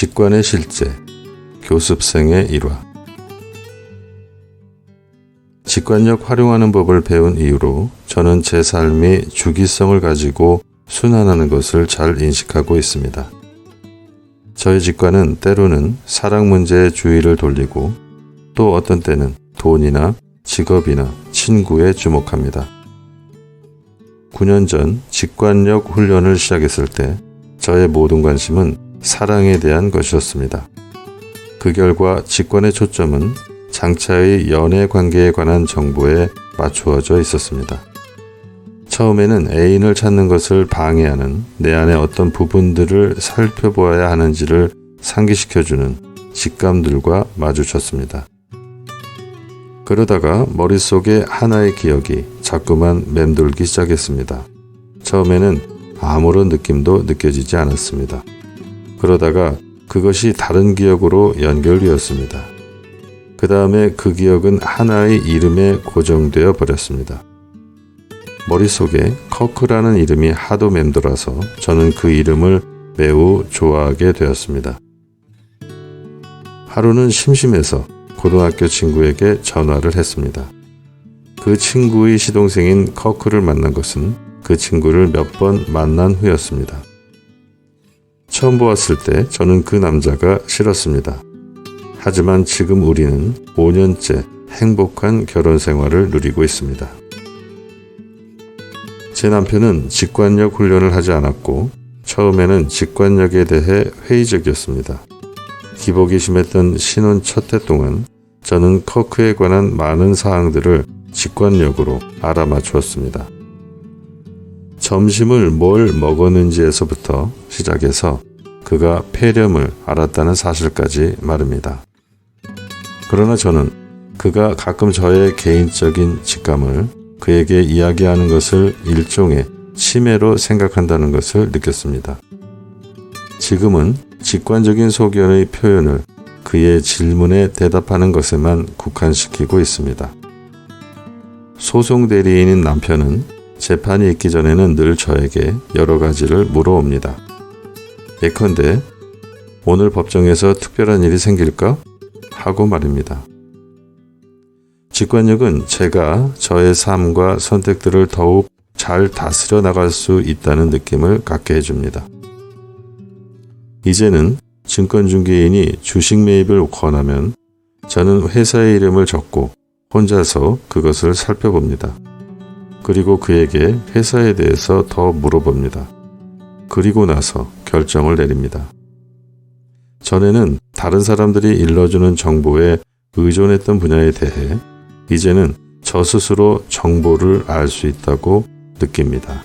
직관의 실제, 교습생의 일화. 직관력 활용하는 법을 배운 이후로 저는 제 삶이 주기성을 가지고 순환하는 것을 잘 인식하고 있습니다. 저의 직관은 때로는 사랑 문제에 주의를 돌리고 또 어떤 때는 돈이나 직업이나 친구에 주목합니다. 9년 전 직관력 훈련을 시작했을 때 저의 모든 관심은 사랑에 대한 것이었습니다. 그 결과 직관의 초점은 장차의 연애 관계에 관한 정보에 맞추어져 있었습니다. 처음에는 애인을 찾는 것을 방해하는 내 안의 어떤 부분들을 살펴보아야 하는지를 상기시켜주는 직감들과 마주쳤습니다. 그러다가 머릿속에 하나의 기억이 자꾸만 맴돌기 시작했습니다. 처음에는 아무런 느낌도 느껴지지 않았습니다. 그러다가 그것이 다른 기억으로 연결되었습니다. 그 다음에 그 기억은 하나의 이름에 고정되어 버렸습니다. 머릿속에 커크라는 이름이 하도 맴돌아서 저는 그 이름을 매우 좋아하게 되었습니다. 하루는 심심해서 고등학교 친구에게 전화를 했습니다. 그 친구의 시동생인 커크를 만난 것은 그 친구를 몇 번 만난 후였습니다. 처음 보았을 때 저는 그 남자가 싫었습니다. 하지만 지금 우리는 5년째 행복한 결혼 생활을 누리고 있습니다. 제 남편은 직관력 훈련을 하지 않았고 처음에는 직관력에 대해 회의적이었습니다. 기복이 심했던 신혼 첫 해 동안 저는 커크에 관한 많은 사항들을 직관력으로 알아맞추었습니다. 점심을 뭘 먹었는지에서부터 시작해서 그가 폐렴을 알았다는 사실까지 말입니다. 그러나 저는 그가 가끔 저의 개인적인 직감을 그에게 이야기하는 것을 일종의 치매로 생각한다는 것을 느꼈습니다. 지금은 직관적인 소견의 표현을 그의 질문에 대답하는 것에만 국한시키고 있습니다. 소송 대리인인 남편은 재판이 있기 전에는 늘 저에게 여러 가지를 물어옵니다. 예컨대 오늘 법정에서 특별한 일이 생길까? 하고 말입니다. 직관력은 제가 저의 삶과 선택들을 더욱 잘 다스려 나갈 수 있다는 느낌을 갖게 해줍니다. 이제는 증권중개인이 주식 매입을 권하면 저는 회사의 이름을 적고 혼자서 그것을 살펴봅니다. 그리고 그에게 회사에 대해서 더 물어봅니다. 그리고 나서 결정을 내립니다. 전에는 다른 사람들이 일러주는 정보에 의존했던 분야에 대해 이제는 저 스스로 정보를 알 수 있다고 느낍니다.